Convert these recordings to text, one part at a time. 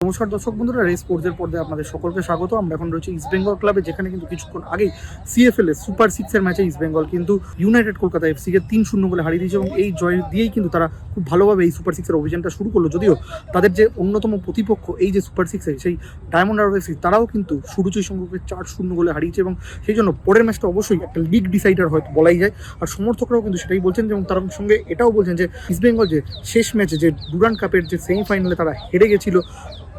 নমস্কার দর্শক বন্ধুরা, রেস স্পোর্টসের পর্দায় আপনাদের সকলকে স্বাগত। আমরা এখন রয়েছে ইস্ট বেঙ্গল ক্লাবে যেখানে কিন্তু কিছুক্ষণ আগেই সিএফএল এর সুপার সিক্সের ম্যাচে ইস্ট বেঙ্গল কিন্তু ইউনাইটেড কলকাতা এফসি কে তিন শূন্য বলে হারিয়ে দিয়েছে এবং এই জয় দিয়েই কিন্তু তারা খুব ভালোভাবে এই সুপার সিক্সের অভিযানটা শুরু করল। যদিও তাদের যে অন্যতম প্রতিপক্ষ এই যে সুপার সিক্সে সেই ডায়মন্ড আরব এফসি তারাও কিন্তু সুরুচি সংখ্যকে চার শূন্য গোলে হারিয়েছে এবং সেই জন্য পরের ম্যাচটা অবশ্যই একটা লিগ ডিসাইডার হয়তো বলাই যায়। আর সমর্থকরাও কিন্তু সেটাই বলছেন এবং তার সঙ্গে এটাও বলছেন যে ইস্ট বেঙ্গল যে শেষ ম্যাচে যে ডুরান কাপের যে সেমিফাইনালে তারা হেরে গেছিল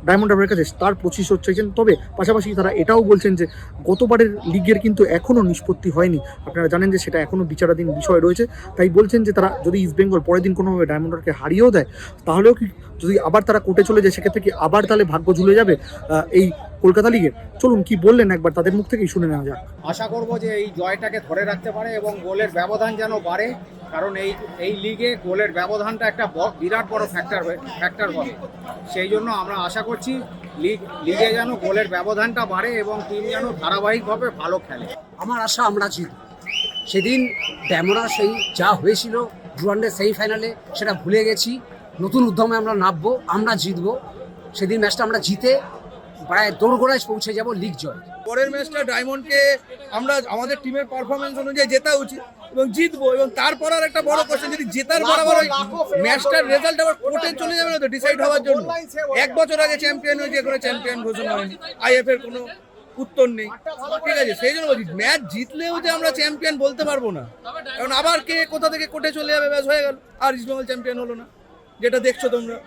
ডায়মন্ড হারবারের কাছে তার পঁচিশ চাইছেন তবে পাশাপাশি তারা এটাও বলছেন যে গতবারের লিগের কিন্তু এখনও নিষ্পত্তি হয়নি। আপনারা জানেন যে সেটা এখনও বিচারাধীন বিষয় রয়েছে। তাই বলছেন যে তারা যদি ইস্ট বেঙ্গল পরের দিন কোনোভাবে ডায়মন্ড হারবারকে হারিয়েও দেয়, তাহলেও কি যদি আবার তারা কোর্টে চলে যায়, সেক্ষেত্রে কি আবার তাহলে ভাগ্য ঝুলে যাবে এই কলকাতা লিগের? চলুন কি বললেন একবার, তাদের মুখ থেকেই শুনে নেওয়া যাক। আশা করব যে এই জয়টাকে ধরে রাখতে পারে এবং গোলের ব্যবধান যেন বাড়ে। কারণ এই এই লিগে গোলের ব্যবধানটা একটা বিরাট বড় ফ্যাক্টর ফ্যাক্টর বলে সেই জন্য আমরা আশা করছি লিগ লিগে যেন গোলের ব্যবধানটা বাড়ে এবং টিম যেন ধারাবাহিকভাবে ভালো খেলে। আমার আশা আমরা জিতব সেদিন ড্যামোরা সেই যা হয়েছিল ডুরান্ডের সেমিফাইনালে সেটা ভুলে গেছি। নতুন উদ্যমে আমরা নামবো, আমরা জিতবো। সেদিন ম্যাচটা আমরা জিতে প্রায় দোরগোড়ায় পৌঁছে যাব লিগ জয়। পরের ম্যাচটা ডায়মন্ডকে আমরা আমাদের টিমের পারফরমেন্স অনুযায়ী জেতা উচিত এবং জিতবো এবং তারপর আর একটা বড় কোশ্চেন যদি জেতার বরাবর ওই ম্যাচটার রেজাল্ট আবার কোর্টে চলে যাবে না তো ডিসাইড হওয়ার জন্য। এক বছর আগে চ্যাম্পিয়ন হয়েছে কোনো চ্যাম্পিয়ন ঘোষণা হয়নি। আইএফ এর কোনো উত্তর নেই। ঠিক আছে সেই জন্য বলছি ম্যাচ জিতলেও যে আমরা চ্যাম্পিয়ন বলতে পারব না। কারণ আবার কে কোথা থেকে কোর্টে চলে যাবে ব্যাস হয়ে গেল। আর বেঙ্গল চ্যাম্পিয়ন হলো না যেটা দেখছ তোমরা।